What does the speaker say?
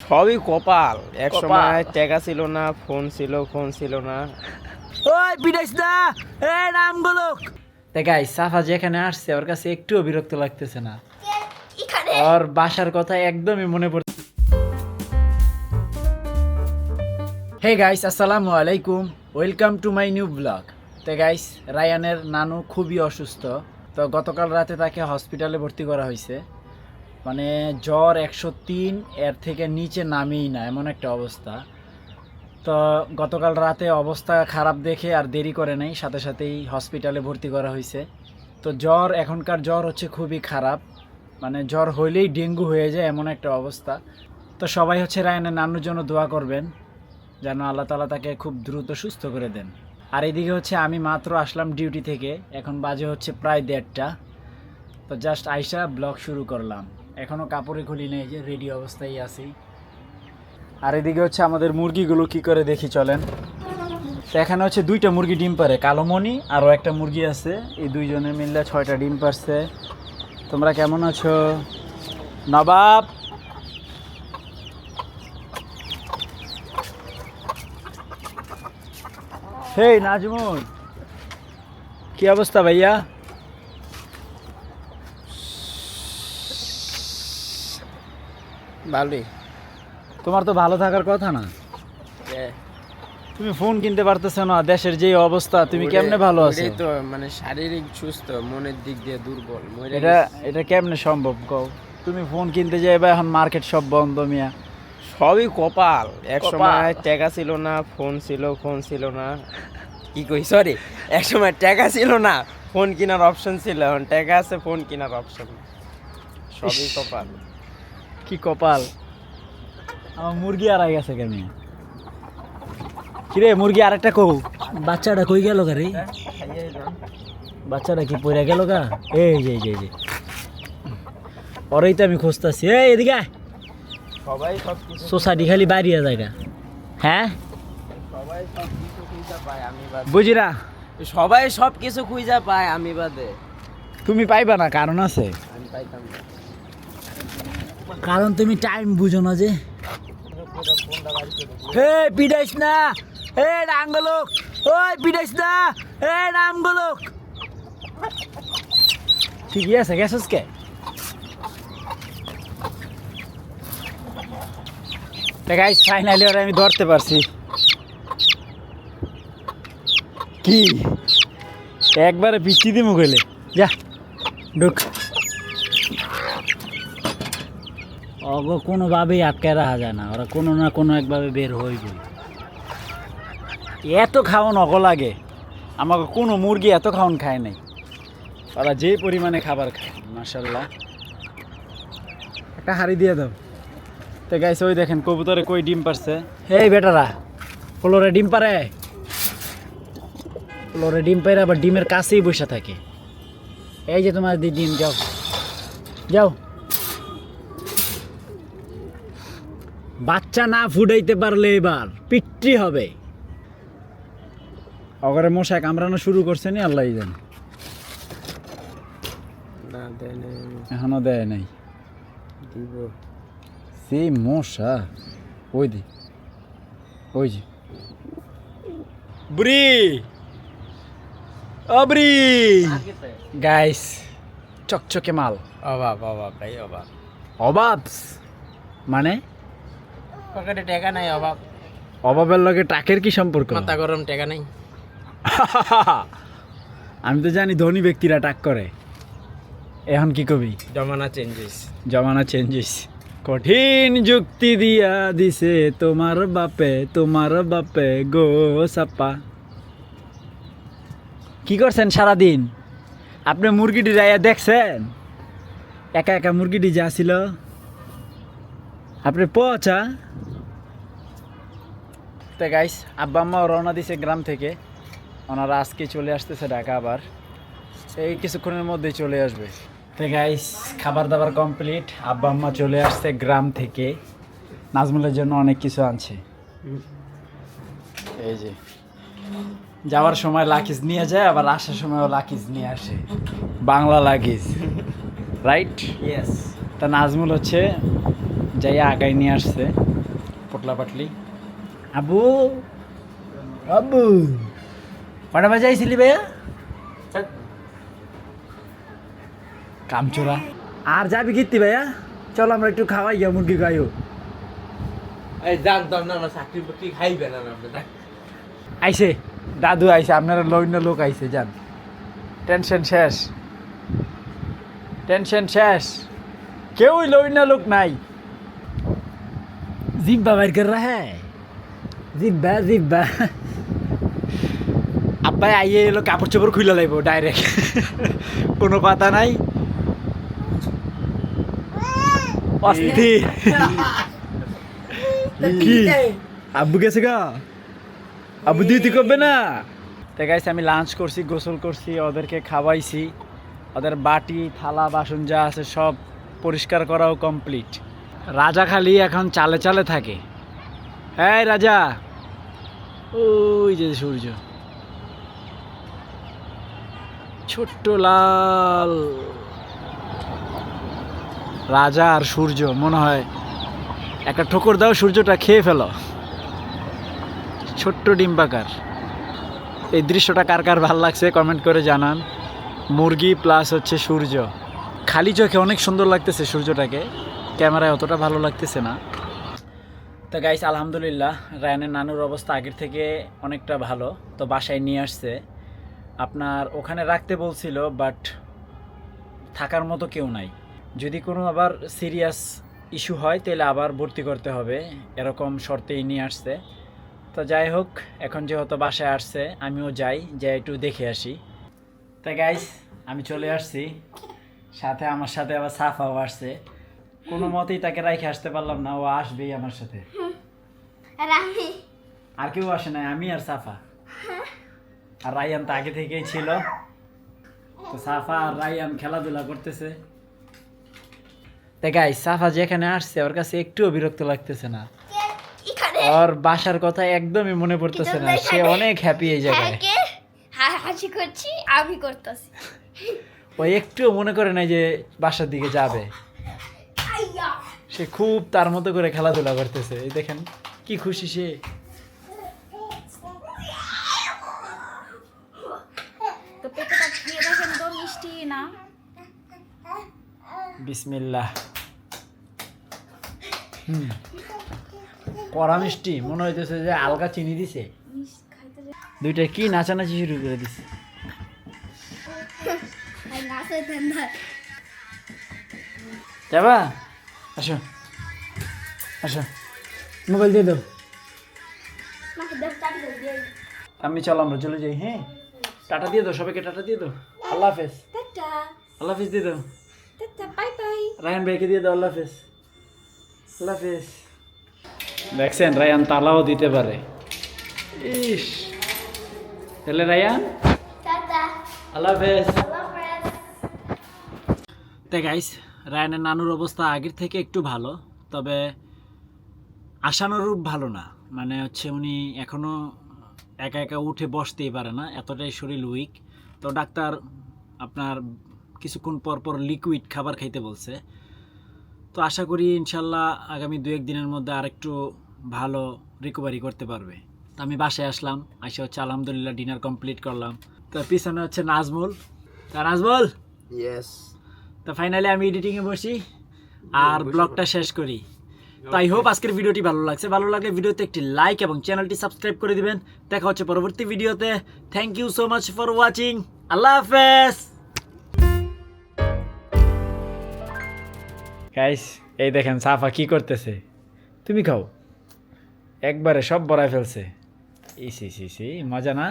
সবই কপাল। এক সময় টাকা ছিল না ফোন ছিল ফোন ছিল না। ওই পিটাইস না এই নামগুলোক দেখাই সাফা যেখানে আসছে ওর কাছে একটুও বিরক্ত লাগতেছে না। ওর বাসার কথা একদমই মনে পড়ছে হে গাইস আসসালামু আলাইকুম। Welcome to my new blog তো গাইস রায়ানের নানু খুবই অসুস্থ। তো গতকাল রাতে তাকে হসপিটালে ভর্তি করা হয়েছে। মানে জ্বর একশো তিন, এর থেকে নিচে নামেই না, এমন একটা অবস্থা। তো গতকাল রাতে অবস্থা খারাপ দেখে আর দেরি করে নাই, সাথে সাথেই হসপিটালে ভর্তি করা হয়েছে। তো জ্বর, এখনকার জ্বর হচ্ছে খুবই খারাপ। মানে জ্বর হইলেই ডেঙ্গু হয়ে যায়, এমন একটা অবস্থা। তো সবাই হচ্ছে রায়নের নানুর জন্য দোয়া করবেন, যেন আল্লাহ তালা তাকে খুব দ্রুত সুস্থ করে দেন। আর এদিকে হচ্ছে আমি মাত্র আসলাম ডিউটি থেকে, এখন বাজে হচ্ছে প্রায় দেড়টা। তো জাস্ট আইসা ব্লগ শুরু করলাম। এখনও কাপড়ে খুলি নেই যে রেডি অবস্থায় আছি। আর এদিকে হচ্ছে আমাদের মুরগিগুলো কি করে দেখি চলেন। এখানে হচ্ছে দুইটা মুরগি ডিম পারে কালোমণি আরও একটা মুরগি আছে। এই দুইজনে মিললে ছয়টা ডিম পারছে তোমরা কেমন আছো? নবাব! হেই, নাজমুল! কি অবস্থা ভাইয়া? ভালোই। তোমার তো ভালো থাকার কথা না? তুমি ফোন কিনতে পারতেছো না দেশের যে অবস্থা তুমি কেমনে ভালো আছো? ওটাই তো মানে শারীরিক সুস্থ মনের দিক দিয়ে দুর্বল এটা এটা কেমনে সম্ভব কও? তুমি ফোন কিনতে যাইবা এখন মার্কেট সব বন্ধ মিয়া। সবই কপাল। এক সময় টাকা ছিল না ফোন ছিল ফোন ছিল না। কি কই সরি এক সময় টাকা ছিল না ফোন কেনার অপশন ছিল এখন টাকা আছে ফোন কেনার অপশন সবই কপাল। কি কপাল? আমার মুরগি আর গেছে কেন কিরে মুরগি আরেকটা কও বাচ্চাটা কই গেল গা রে? বাচ্চাটা কি পড়ে গেল গা? এই যে এই যে ওরেই তো আমি খুঁজতেছি। এই এদিকে। সবাই সব কিছু সোসাইটি খালি বাইরিয়া জায়গা হ্যাঁ? সবাই সব কিছু খুঁজা পায় আমি বাদে। বুঝি না? সবাই সব কিছু খুঁজা পায় আমি বাদে। তুমি পাইবা না কারণ আছে। আমি পাইতাম না। কারণ তুমি টাইম বুঝো না যে। হে পিডাইস না হে রাঙ্গলোক ওই পিডাইস না হে রাঙ্গলোক ঠিকই আছে, গেছস কে? গাইস ফাইনালি ওরা আমি ধরতে পারছি। কি? একবারে পিচ্ছি দিমু কইলে। যা, ঢুক। অগ কোনোভাবেই আটকে রাখা যায় না। ওরা কোনো না কোনো একভাবে বের হইবে এত খাওয়ান অগ লাগে। আমাকে কোনো মুরগি এত খাওয়ান খায় নাই। ওরা যে পরিমাণে খাবার খায় মাসাল্লাহ একটা হাড়ি দিয়ে দাও। তো গাইছে ওই দেখেন কবুতরে কই ডিম পারছে। এই বেটারা ফ্লোরে ডিম পারে? ফ্লোরে ডিম পাইরে আবার ডিমের কাছেই বসে থাকে। এই যে তোমার দি ডিম যাও। যাও। বাচ্চা না ফুটাইতে পারলে এবার পিট্টি হবে। অগরে মশায় কামড়ানো শুরু করছে নি আল্লাহ জানে। দেয় নাই, এখনও দেয় নাই। দিব। সেই মশা ওই দি ওই যে। বুড়ি! অবরি গাইস চকচকে মাল। অভাব অভাব ভাই অভাব। অভাব? মানে? পকেটে টাকা নাই অভাব। অভাবের লগে টাকের কি সম্পর্ক? মাথা গরম টাকা নাই। আমি তো জানি ধনী ব্যক্তিরা টাক করে। এখন কি কবি? জমানা চেঞ্জেস জমানা চেঞ্জেস কঠিন যুক্তি দিয়া দিছে তোমার বাপে তোমার বাপে গো সাপা। কি করছেন সারাদিন? আপনি মুরগিটি যাইয়া দেখছেন? একা একা মুরগিটি যা ছিল? আপনি পচা? তো গাইস আব্বা আম্মাও রওনা দিছে গ্রাম থেকে। ওনারা আজকে চলে আসতেছে ঢাকা আবার। এই কিছুক্ষণের মধ্যে চলে আসবে। তো গাইস খাবার দাবার কমপ্লিট আব্বা আম্মা চলে আসছে গ্রাম থেকে। নাজমুলের জন্য অনেক কিছু আনছে। এই যে যাওয়ার সময় লাকিজ নিয়ে যায় আবার আসার সময়ও লাকিজ নিয়ে আসে। বাংলা লাকিজ রাইট ইয়েস তা নাজমুল হচ্ছে যাই আগাই নিয়ে আসছে পটলা পাটলি আবু আবু। কটা বাজে আইছিলি ভাইয়া? কামচোরা। আর যাবি কীর্তি ভাইয়া? চল আমরা একটু খাওয়াই গিয়া মুরগি খাইও। এই জানতাম না আমার চাকরি বাকরি খাইবে না আপনার। আইছে দাদু আইছে আপনারা লইন্য লোক আইছে যান। টেনশন শেষ। টেনশন শেষ। কেউই লইন্য লোক নাই। জিব্বা বাইর কর রা হ্যাঁ জিব্বা জিব্বা। আব্বাই আইয়ে এলো কাপড় চোপড় খুলে লাইব ডাইরেক্ট কোনো পাতা নাই। অস্থির। কি? আব্বু গেছে গা? আব্বু দিতে করবে না? তো গাইস আমি লাঞ্চ করছি গোসল করছি ওদেরকে খাওয়াইছি। ওদের বাটি থালা বাসন যা আছে সব পরিষ্কার করাও কমপ্লিট রাজা খালি এখন চালে চালে থাকে। হ্যাঁ রাজা! ওই যে সূর্য। ছোট্ট লাল। রাজা আর সূর্য, মনে হয় একটা ঠোকর দাও, সূর্যটা খেয়ে ফেলো। ছোট্ট ডিম্বাকার। এই দৃশ্যটা কার কার ভালো লাগছে কমেন্ট করে জানান। মুরগি প্লাস হচ্ছে সূর্য। খালি চোখে অনেক সুন্দর লাগতেছে সূর্যটাকে। ক্যামেরায় অতটা ভালো লাগতেছে না। তো গাইস আলহামদুলিল্লাহ, রায়ানের নানুর অবস্থা আগের থেকে অনেকটা ভালো, তো বাসায় নিয়ে আসছে। আপনার ওখানে রাখতে বলছিল বাট থাকার মতো কেউ নাই। যদি কোনো আবার সিরিয়াস ইস্যু হয়, তাহলে আবার ভর্তি করতে হবে। এরকম শর্তেই নিয়ে আসছে। তো যাই হোক, এখন যেহেতু বাসায় আসছে, আমিও যাই যাই একটু দেখে আসি। তা গাইস আমি চলে আসছি। সাথে আমার সাথে আবার সাফাও আসছে। কোনো মতেই তাকে রাইখে আসতে পারলাম না ও আসবেই আমার সাথে। আর আমি আর কেউ আসে নাই আমি আর সাফা। আর রায়ান তো আগে থেকেই ছিল। তো সাফা আর রায়ান খেলাধুলা করতেছে। দেখাই সাফা যেখানে আসছে ওর কাছে একটুও বিরক্ত লাগতেছে না। ওর বাসার কথা একদমই মনে পড়তেছে না সে অনেক হ্যাপি এই জায়গায়। হ্যাঁকে হাসি করছি আমি করতেছি। ও একটুও মনে করে নাই যে বাসার দিকে যাবে। সে খুব তার মতো করে খেলাধুলা করতেছে। এই দেখেন কি খুশি সে। তো পেঁপেটা খেয়ে দেখেন তো মিষ্টি না? বিসমিল্লাহ। হুম। কড়া মিষ্টি মনে হইতেছে যে আলগা চিনি দিছে। দুইটা কি নাচানাচি শুরু করে দিছে। যাবা? আসো। আসো। মোবাইল দিয়ে দাও। আমি চলো আমরা চলে যাই হ্যাঁ? টাটা দিয়ে দাও সবাইকে টাটা দিয়ে দাও। আল্লাহ হাফেজ। আল্লাহ হাফেজ দিয়ে দাও। Tata bye bye. রায়ান ভাইকে দিয়ে দাও আল্লাহ হাফেজ। আল্লাহ হাফেজ। দেখছেন রায়ান তালাও দিতে পারে। ইস। তাহলে রায়ান? আল্লাহ হাফেজ। আল্লাহ হাফেজ। তে গাইস রায়ানের নানুর অবস্থা আগের থেকে একটু ভালো, তবে আশানুরূপ ভালো না। মানে হচ্ছে উনি এখনও একা একা উঠে বসতেই পারে না, এতটাই শরীর উইক তো ডাক্তার আপনার কিছুক্ষণ পর পর লিকুইড খাবার খাইতে বলছে। তো আশা করি ইনশাল্লাহ আগামী দু এক দিনের মধ্যে আরেকটু ভালো রিকভারি করতে পারবে। তো আমি বাসায় আসলাম আসে হচ্ছে আলহামদুলিল্লাহ ডিনার কমপ্লিট করলাম। তো পিছনে হচ্ছে নাজমুল। তা নাজমুল? ইয়েস তো ফাইনালি আমি এডিটিংয়ে বসি আর ব্লগটা শেষ করি। তো আই হোপ আজকের ভিডিওটি ভালো লাগছে। ভালো লাগলে ভিডিওতে একটি লাইক এবং চ্যানেলটি সাবস্ক্রাইব করে দিবেন। দেখা হচ্ছে পরবর্তী ভিডিওতে। Thank you so much for watching আল্লাহ হাফেজ। গাইস এই দেখেন সাফা কি করতেছে। তুমি খাও। একবারে সব বড়াই ফেলছে। ইসি সি সি মজা না?